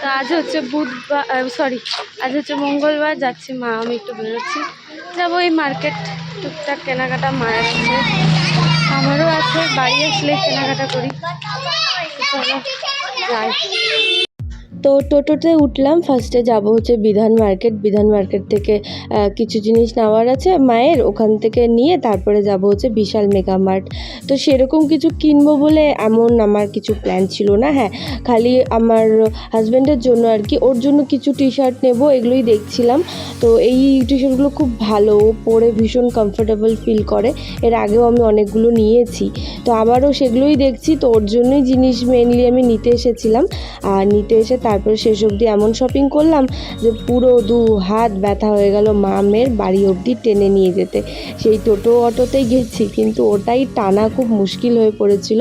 তো আজ হচ্ছে বুধবার সরি আজ হচ্ছে মঙ্গলবার, যাচ্ছি মা, আমি একটু বেরোচ্ছি। যাব এই মার্কেট, টুকটাক কেনাকাটা মায়ের আছে আমারও আছে, বাড়ি আসলে কেনাকাটা করি। চলো, যাই। তো টোটোতে উঠলাম ফার্স্টে যাব হচ্ছে বিধান মার্কেট। বিধান মার্কেট থেকে কিছু জিনিস নেওয়ার আছে মায়ের, ওখান থেকে নিয়ে তারপরে যাব হচ্ছে বিশাল মেগা মার্ট। তো সেরকম কিছু কিনবো বলে এমন আমার কিছু প্ল্যান ছিল না হ্যাঁ। খালি আমার হাজব্যান্ডের জন্য আর কি, ওর জন্য কিছু টি শার্ট নেব, এগুলোই দেখছিলাম। তো এই টি শার্টগুলো খুব ভালো পরে ভীষণ কমফোর্টেবল ফিল করে। এর আগেও আমি অনেকগুলো নিয়েছি। তো আবারও সেগুলোই দেখছি, তো ওর জন্যই জিনিস মেনলি আমি নিতে এসেছিলাম। আর নিতে এসে তারপরে শেষ অবধি এমন শপিং করলাম যে পুরো দু হাত ব্যথা হয়ে গেল মামের বাড়ি অবধি টেনে নিয়ে যেতে। সেই টোটো অটোতেই গেছি, কিন্তু ওটাই টানা খুব মুশকিল হয়ে পড়েছিল।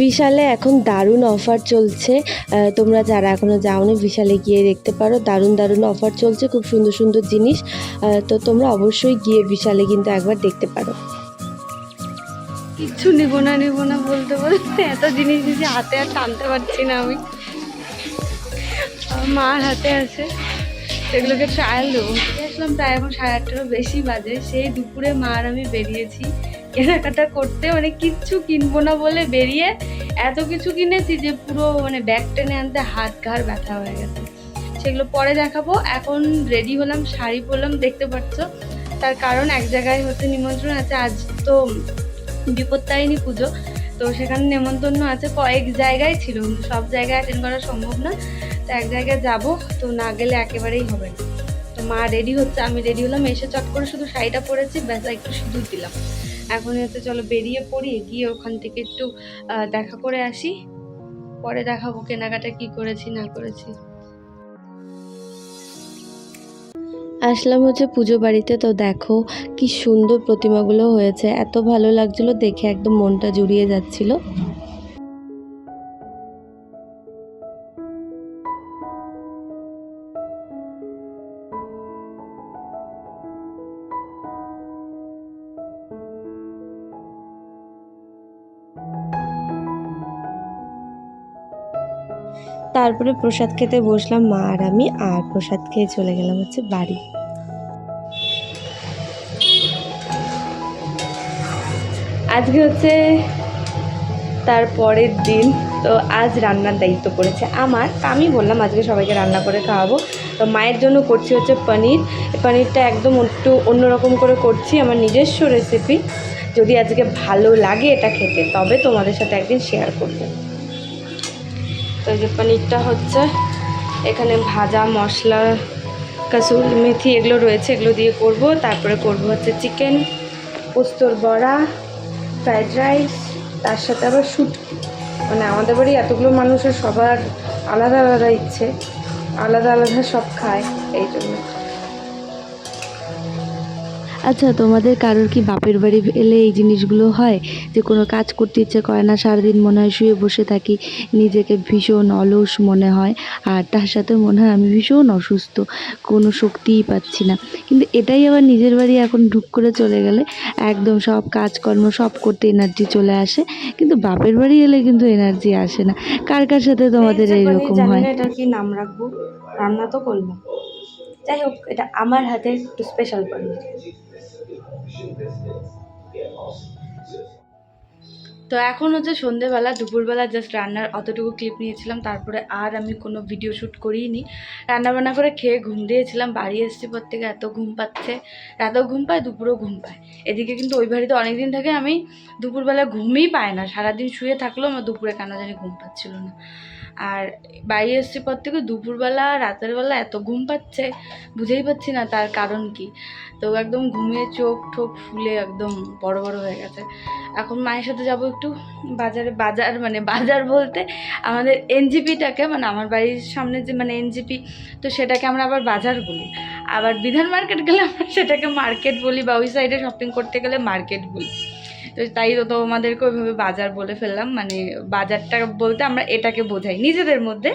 বিশালে এখন দারুণ অফার চলছে। তোমরা যারা এখনও যাওনি বিশালে গিয়ে দেখতে পারো। দারুণ দারুণ অফার চলছে, খুব সুন্দর সুন্দর জিনিস। তো তোমরা অবশ্যই গিয়ে বিশালে কিন্তু একবার দেখতে পারো। কিচ্ছু নিব না নিব না বলতে বলতে এত জিনিস নিয়েছি হাতে আর টানতে পারছি না আমি। মার হাতে আছে, সেগুলোকে ট্রায়াল দেবো। আসলাম প্রায় এখন সাড়ে আটটারও বেশি বাজে, সেই দুপুরে মা আর আমি বেরিয়েছি। কেনাকাটা করতে মানে কিচ্ছু কিনবো না বলে বেরিয়ে এত কিছু কিনেছি যে পুরো মানে ব্যাগ টেনে আনতে হাত ঘাড় ব্যথা হয়ে গেছে। সেগুলো পরে দেখাবো। এখন রেডি হলাম, শাড়ি পরলাম, দেখতে পাচ্ছ। তার কারণ এক জায়গায় হচ্ছে নিমন্ত্রণ আছে, আজ তো বিপত্তারিণী পুজো। তো সেখানে নেমন্তন্ন আছে। কয়েক জায়গায় ছিল সব জায়গায় অ্যাটেন্ড করা সম্ভব না। তো এক জায়গায় যাব, তো না গেলে একেবারেই হবে না। তো মা রেডি হচ্ছে, আমি রেডি হলাম, এসে চট করে শুধু শাড়িটা পরেছি, ব্যাস একটু সিঁদুর দিলাম। এখন হচ্ছে চলো বেরিয়ে পড়ি, গিয়ে ওখান থেকে একটু দেখা করে আসি। পরে দেখাবো কেনাকাটা কি করেছি, না করেছি। আসলাম হচ্ছে পুজো বাড়িতে। তো দেখো কি সুন্দর প্রতিমাগুলো হয়েছে। এত ভালো লাগছিল দেখে একদম মনটা জুড়িয়ে যাচ্ছিল। তারপরে প্রসাদ খেতে বসলাম মা আর আমি, আর প্রসাদ খেয়ে চলে গেলাম হচ্ছে বাড়ি। আজকে হচ্ছে তার পরের দিন, তো আজ রান্নার দায়িত্ব পড়েছে আমার। আমি বললাম আজকে সবাইকে রান্না করে খাওয়াবো। তো মায়ের জন্য করছি হচ্ছে পনির। পনিরটা একদম একটু অন্যরকম করে করছি, আমার নিজস্ব রেসিপি যদি আজকে ভালো লাগে এটা খেতে, তবে তোমাদের সাথে একদিন শেয়ার করব। তো যে পনিরটা হচ্ছে, এখানে ভাজা মশলা, কাসুরি মেথি এগুলো রয়েছে, এগুলো দিয়ে করব। তারপরে করব হচ্ছে চিকেন, পোস্তর বড়া, ফ্রাইড রাইস, তার সাথে আবার শুটকি। মানে আমাদের বাড়ি এতগুলো মানুষের সবার আলাদা আলাদা ইচ্ছে, আলাদা আলাদা সব খায়, এই জন্য। আচ্ছা তোমাদের কারোর কি বাপের বাড়ি এলে এই জিনিসগুলো হয়? যে কোনো কাজ করতে ইচ্ছে করে না সারাদিন মনে হয় শুয়ে বসে থাকি নিজেকে ভীষণ অলস মনে হয় আর তার সাথে মনে হয় আমি ভীষণ অসুস্থ কোনো শক্তিই পাচ্ছি না। কিন্তু এটাই আবার নিজের বাড়ি এখন ঢুক করে চলে গেলে একদম সব কাজকর্ম সব করতে এনার্জি চলে আসে কিন্তু বাপের বাড়ি এলে কিন্তু এনার্জি আসে না। কার কার সাথে তোমাদের এইরকম হয়? এটা কি নাম রাখব? রান্না তো করলাম যাই হোক এটা আমার হাতে একটু স্পেশাল পনির তো এখন হচ্ছে সন্ধেবেলা, দুপুরবেলা জাস্ট রান্নার অতটুকু ক্লিপ নিয়েছিলাম, তারপরে আর আমি কোনো ভিডিও শ্যুট করিনি। রান্নাবান্না করে খেয়ে ঘুম দিয়েছিলাম, বাড়ি এসেছি পর থেকে এত ঘুম পাচ্ছে। রাতেও ঘুম পায়, দুপুরেও ঘুম পায়। এদিকে কিন্তু ওই বাড়িতে অনেক দিন থেকে আমি দুপুরবেলা ঘুমই পায় না। সারাদিন শুয়ে থাকলেও আমার দুপুরে কেন জানি ঘুম পাচ্ছিল না। আর বাড়ি এসেছি পর থেকে দুপুরবেলা, রাতের বেলা এত ঘুম পাচ্ছে, বুঝেই পাচ্ছি না তার কারণ কি। তো একদম ঘুমিয়ে চোখ ঠোক ফুলে একদম বড় বড় হয়ে গেছে। এখন মায়ের সাথে যাব একটু বাজারে, বাজার মানে বাজার বলতে আমাদের এনজিপিটাকে মানে আমার বাড়ির সামনে যে মানে এনজিপি, তো সেটাকে আমরা আবার বাজার বলি। আবার বিধান মার্কেট গেলে আমরা সেটাকে মার্কেট বলি বা ওই সাইডে শপিং করতে গেলে মার্কেট বলি। তো তাই তো আমাদেরকে ওইভাবে বাজার বলে ফেললাম। মানে বাজারটা বলতে আমরা এটাকে বোঝাই। নিজেদের মধ্যে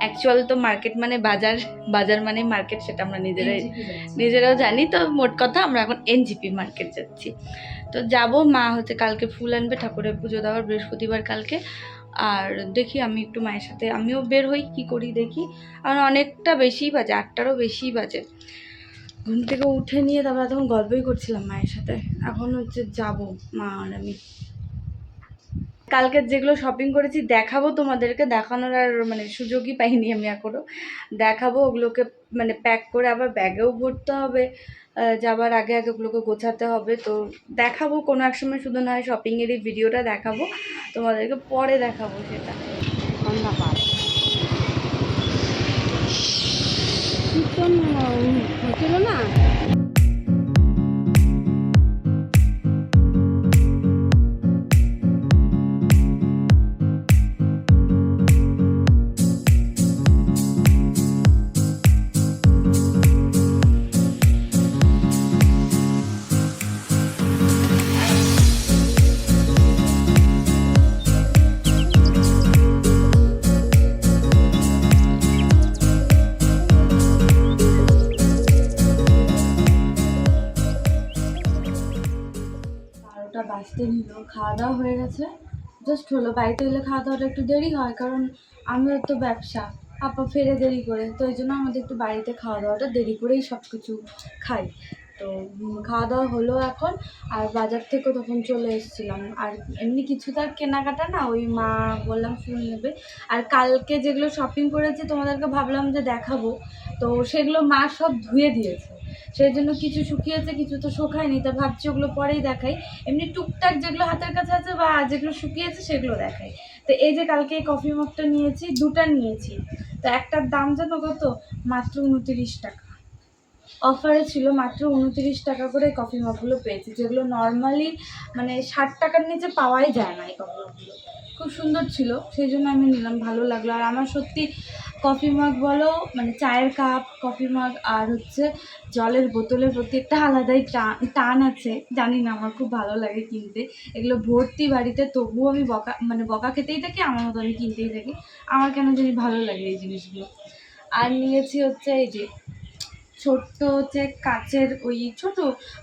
অ্যাকচুয়াল তো মার্কেট মানে বাজার বাজার মানে মার্কেট সেটা আমরা নিজেরাই নিজেরাও জানি। তো মোট কথা আমরা এখন এনজিপি মার্কেট যাচ্ছি। তো যাব মা হচ্ছে কালকে ফুল আনবে ঠাকুরের পুজো দেওয়ার বৃহস্পতিবার কালকে। আর দেখি আমি একটু মায়ের সাথে আমিও বের হই কি করি দেখি। আর অনেকটা বেশিই বাজে আটটারও বেশিই বাজে। ঘুম থেকে উঠে নিয়ে তারপরে তখন গল্পই করছিলাম মায়ের সাথে। এখন হচ্ছে যাব, মা আর আমি। কালকে যেগুলো শপিং করেছি, দেখাবো তোমাদেরকে। দেখানোর আর মানে সুযোগই পাইনি আমি এখনও। দেখাবো ওগুলোকে মানে প্যাক করে আবার ব্যাগেও ভরতে হবে। যাবার আগে আগে ওগুলোকে গোছাতে হবে। তো দেখাবো, কোনো এক সময় শুধু নয় শপিংয়েরই ভিডিওটা দেখাবো। তোমাদেরকে পরে দেখাবো সেটা। সন্ধ্যা পার কীর্তন হচ্ছিল না? বাজতে নিল খাওয়া দাওয়া হয়ে গেছে। জাস্ট হলো, বাড়িতে এলে খাওয়া দাওয়াটা একটু দেরি হয়, কারণ আমিও তো ব্যবসা। আপা ফেরে দেরি করে, তো এই জন্য আমাদের একটু বাড়িতে খাওয়া দাওয়াটা দেরি করেই সব কিছু খাই। তো খাওয়া দাওয়া হলো এখন, আর বাজার থেকেও তখন চলে এসেছিলাম। আর এমনি কিছু তার কেনাকাটা না, ওই মা বললাম ফুল নেবে। আর কালকে যেগুলো শপিং করেছি, তোমাদেরকে ভাবলাম যে দেখাবো। তো সেগুলো মা সব ধুয়ে দিয়েছে। সেই জন্য কিছু শুকিয়েছে, কিছু তো শুকায়নি, তা ভাবছি ওগুলো পরেই দেখাই। এমনি টুকটাক যেগুলো হাতের কাছে আছে বা যেগুলো শুকিয়েছে সেগুলো দেখাই। তো এই যে কালকে কফি মগটা নিয়েছি, দুটা নিয়েছি। তো একটার দাম জানো কত? মাত্র উনতিরিশ টাকা। অফারে ছিল মাত্র উনতিরিশ টাকা করে কফি মগগুলো পেয়েছি, যেগুলো নর্মালি মানে ষাট টাকার নিচে পাওয়াই যায় না এই কফি মগগুলো খুব সুন্দর ছিল, সেই জন্য আমি নিলাম, ভালো লাগল। আর আমার সত্যি কফি মগ বলো মানে চায়ের কাপ কফি মাগ আর হচ্ছে জলের বোতলের প্রতি একটা আলাদাই টান আছে। জানি না, আমার খুব ভালো লাগে কিনতে। এগুলো ভর্তি বাড়িতে তবুও আমি বকা মানে বকা খেতেই থাকি, আমার মতো আমি কিনতেই থাকি। আমার কেন জানি ভালো লাগে এই জিনিসগুলো। আর নিয়েছি হচ্ছে এই যে ছোট্ট হচ্ছে কাচের ওই ছোট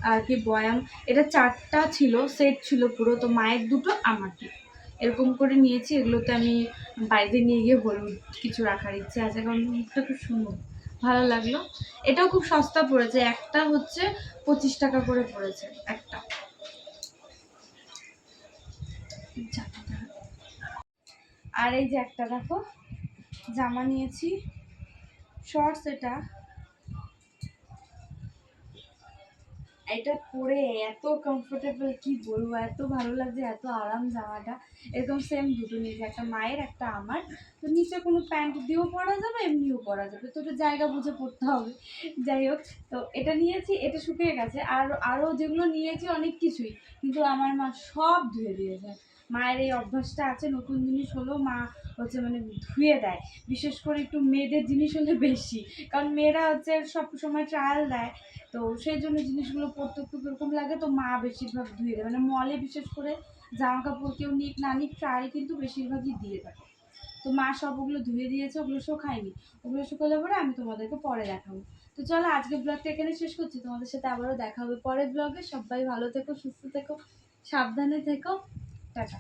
আর কি বয়াম, এটা চারটা ছিল, সেট ছিল পুরো, তো মায়ের দুটো আমার দুটো এরকম করে নিয়েছি। এগুলোতে আমি বাইরে নিয়ে গিয়ে হলুদ কিছু রাখার ইচ্ছে আছে, কারণ মুখটা খুব সুন্দর, ভালো লাগল। এটাও খুব সস্তা পড়েছে, একটা হচ্ছে পঁচিশ টাকা করে পড়েছে, একটা। আর এই যে একটা, দেখো, জামা নিয়েছি শর্টস এটা। এটা পরে এত কমফোর্টেবল কি বলব? এত ভালো লাগছে, এত আরাম জামাটা। এরকম সেম দুটো নিয়েছে, একটা মায়ের, একটা আমার। তো নিচে কোনো প্যান্ট দিয়েও পরা যাবে, এমনিও পরা যাবে। তো ওটা জায়গা বুঝে পড়তে হবে। যাই হোক, তো এটা নিয়েছি, এটা শুকিয়ে গেছে। আর আরও যেগুলো নিয়েছি অনেক কিছুই, কিন্তু আমার মা সব ধুয়ে দিয়েছে। মায়ের এই অভ্যাসটা আছে, নতুন জিনিস হলেও মা হচ্ছে মানে ধুয়ে দেয়। বিশেষ করে একটু মেয়েদের জিনিস হলে বেশি, কারণ মেয়েরা হচ্ছে সব সময় ট্রায়াল দেয়। তো সেই জন্য জিনিসগুলো পরতে একটু কীরকম লাগে, তো মা বেশিরভাগ ধুয়ে দেয়। মানে মলে বিশেষ করে জামা কাপড় কেউ নিক না নিক ট্রায়াল কিন্তু বেশিরভাগই দিয়ে থাকে তো মা সব ওগুলো ধুয়ে দিয়েছে, ওগুলো শুকায়নি। ওগুলো শুকালে পরে আমি তোমাদেরকে পরে দেখাবো। তো চলো আজকে ব্লগটা এখানে শেষ করছি। তোমাদের সাথে আবারও দেখা হবে পরের ব্লগে সবাই ভালো থেকো, সুস্থ থেকো, সাবধানে থেকো। টাটা